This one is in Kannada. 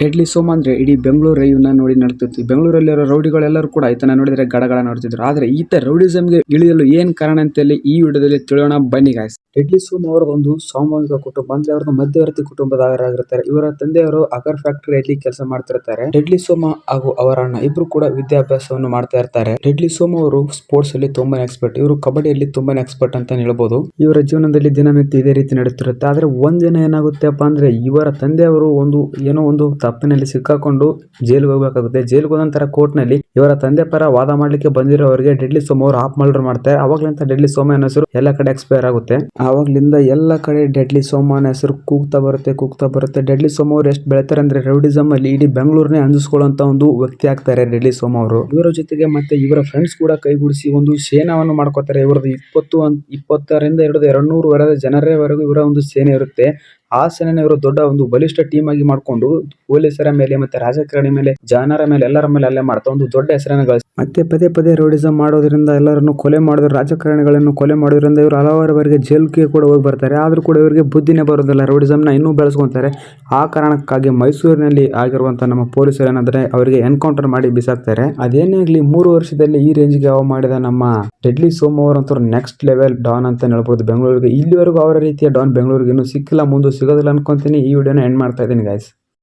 ಡೆಡ್ಲಿ ಸೋಮ್ ಅಂದ್ರೆ ಇಡೀ ಬೆಂಗಳೂರು ಇವನ್ನ ನೋಡಿ ನಡ್ತಿತ್ತು ಬೆಂಗಳೂರಲ್ಲಿರೋ ರೌಡಿಗಳೆಲ್ಲರೂ ಕೂಡ ಈತನ ನೋಡಿದ್ರೆ ಗಡಗಡ ನೋಡ್ತಿದ್ರು. ಆದ್ರೆ ಈತ ರೌಡಿಸಂಗೆ ಇಳಿಯಲು ಏನ್ ಕಾರಣ ಅಂತೇಳಿ ಈ ವಿಡಿಯೋದಲ್ಲಿ ತಿಳಿಯೋಣ. ಬನ್ನಿ ಗಾಯ್ಸ್ ಡೆಡ್ಲಿ ಸೋಮ ಅವರ ಒಂದು ಸಾಮೂಹಿಕ ಕುಟುಂಬ, ಅಂದ್ರೆ ಅವ್ರದ್ದು ಮಧ್ಯವರ್ತಿ ಕುಟುಂಬದವರಾಗಿರುತ್ತಾರೆ ಇವರ ತಂದೆಯವರು ಅಗರ್ ಫ್ಯಾಕ್ಟರಿಯಲ್ಲಿ ಕೆಲಸ ಮಾಡ್ತಿರ್ತಾರೆ. ಡೆಡ್ಲಿ ಸೋಮ ಹಾಗೂ ಅವರ ಅಣ್ಣ ಇಬ್ರು ಕೂಡ ವಿದ್ಯಾಭ್ಯಾಸವನ್ನು ಮಾಡ್ತಾ ಇರ್ತಾರೆ. ಡೆಡ್ಲಿ ಸೋಮ ಅವರು ಸ್ಪೋರ್ಟ್ಸ್ ಅಲ್ಲಿ ತುಂಬಾನೇ ಎಕ್ಸ್ಪರ್ಟ್ ಇವರು ಕಬಡ್ಡಿಯಲ್ಲಿ ತುಂಬಾನೇ ಎಕ್ಸ್ಪರ್ಟ್ ಅಂತ ಹೇಳಬಹುದು ಇವರ ಜೀವನದಲ್ಲಿ ದಿನನಿತ್ಯ ಇದೇ ರೀತಿ ನಡೆಯುತ್ತಿರುತ್ತೆ ಆದ್ರೆ ಒಂದಿನ ಏನಾಗುತ್ತೆಪ್ಪ ಅಂದ್ರೆ ಇವರ ತಂದೆಯವರು ಒಂದು ಏನೋ ಒಂದು ತಪ್ಪಿನಲ್ಲಿ ಸಿಕ್ಕಾಕೊಂಡು ಜೈಲಿಗೆ ಹೋಗ್ಬೇಕಾಗುತ್ತೆ. ಜೈಲಿಗೆ ಹೋದಂತರ ಕೋರ್ಟ್ನಲ್ಲಿ ಇವರ ತಂದೆ ಪರ ವಾದ ಮಾಡ್ಲಿಕ್ಕೆ ಬಂದಿರೋರಿಗೆ ಡೆಡ್ಲಿ ಸೋಮ ಅವರು ಮರ್ಡರ್ ಮಾಡ್ತಾರೆ. ಅವಾಗ್ಲಿಂದ ಡೆಡ್ಲಿ ಸೋಮ ಹೆಸರು ಎಲ್ಲ ಕಡೆ ಎಕ್ಸ್ಪೈರ್ ಆಗುತ್ತೆ. ಆವಾಗ್ಲಿಂದ ಎಲ್ಲ ಕಡೆ ಡೆಡ್ಲಿ ಸೋಮಾನ ಹೆಸರು ಕೂಗ್ತಾ ಬರುತ್ತೆ ಕೂಗ್ತಾ ಬರುತ್ತೆ. ಡೆಡ್ಲಿ ಸೋಮ ಅವರು ಎಷ್ಟು ಬೆಳಿತಾರೆ ಅಂದ್ರೆ ರೌಡಿಸಮ್ ಅಲ್ಲಿ ಇಡೀ ಬೆಂಗಳೂರನ್ನೇ ಅಂಜಿಸ್ಕೊಳ್ಳುವಂತ ಒಂದು ವ್ಯಕ್ತಿ ಆಗ್ತಾರೆ ಡೆಡ್ಲಿ ಸೋಮ ಅವರು. ಇವರ ಜೊತೆಗೆ ಮತ್ತೆ ಇವರ ಫ್ರೆಂಡ್ಸ್ ಕೂಡ ಕೈಗೂಡಿಸಿ ಒಂದು ಸೇನಾವನ್ನು ಮಾಡ್ಕೋತಾರೆ. ಇವರದ್ದು ಇಪ್ಪತ್ತು ಇಪ್ಪತ್ತರಿಂದ ಹಿಡಿದು ಎರಡು ನೂರು ವರೆಗೆ ಜನರವರೆಗೂ ಇವರ ಒಂದು ಸೇನೆ ಇರುತ್ತೆ. ಆ ಸೇನೆನ ಇವರು ದೊಡ್ಡ ಒಂದು ಬಲಿಷ್ಠ ಟೀಮ್ ಆಗಿ ಮಾಡ್ಕೊಂಡು ಪೊಲೀಸರ ಮೇಲೆ ಮತ್ತೆ ರಾಜಕಾರಣಿ ಮೇಲೆ ಜನರ ಮೇಲೆ, ಎಲ್ಲರ ಮೇಲೆ ಅಲ್ಲೇ ಮಾಡ್ತಾ ಒಂದು ದೊಡ್ಡ ಹೆಸರನ್ನು ಗಳಿಸಿ ಮತ್ತೆ ಪದೇ ಪದೇ ರೋಡಿಸಂ ಮಾಡೋದ್ರಿಂದ ಎಲ್ಲರನ್ನು ಕೊಲೆ ಮಾಡಿದ್ರು ರಾಜಕಾರಣಿಗಳನ್ನು ಕೊಲೆ ಮಾಡೋದ್ರಿಂದ ಇವರು ಹಲವಾರು ಬಾರಿಗೆ ಜೈಲ್ಗೆ ಕೂಡ ಹೋಗಿ ಬರ್ತಾರೆ. ಆದರೂ ಕೂಡ ಇವರಿಗೆ ಬುದ್ಧಿನೇ ಬರೋದಿಲ್ಲ. ನ ಇನ್ನೂ ಬೆಳೆಸ್ಕೊಂತಾರೆ. ಆ ಕಾರಣಕ್ಕಾಗಿ ಮೈಸೂರಿನಲ್ಲಿ ಆಗಿರುವಂತಹ ನಮ್ಮ ಪೊಲೀಸರು ಏನಂದ್ರೆ ಅವರಿಗೆ ಎನ್ಕೌಂಟರ್ ಮಾಡಿ ಬಿಸಾಕ್ತಾರೆ. ಅದೇನೇ ಆಗಲಿ ಮೂರು ವರ್ಷದಲ್ಲಿ ಈ ರೇಂಜ್ಗೆ ಯಾವ ಮಾಡಿದ ನಮ್ಮ ಡೆಡ್ಲಿ ಸೋಮವಾರ ಅಂತೂ ನೆಕ್ಸ್ಟ್ ಲೆವೆಲ್ ಡಾನ್ ಅಂತ ಹೇಳ್ಬೋದು. ಬೆಂಗಳೂರಿಗೆ ಇಲ್ಲಿವರೆಗೂ ಅವರ ರೀತಿಯ ಡಾನ್ ಬೆಂಗಳೂರಿಗೆ ಇನ್ನೂ ಸಿಕ್ಕಿಲ್ಲ. ಮುಂದೆ ಸಿಗೋದಿಲ್ಲ ಅನ್ಕೊಂತೀನಿ. ಈ ವಿಡಿಯೋನ ಎಂಡ್ ಮಾಡ್ತಾ ಇದ್ದೀನಿ ಗೈಸ್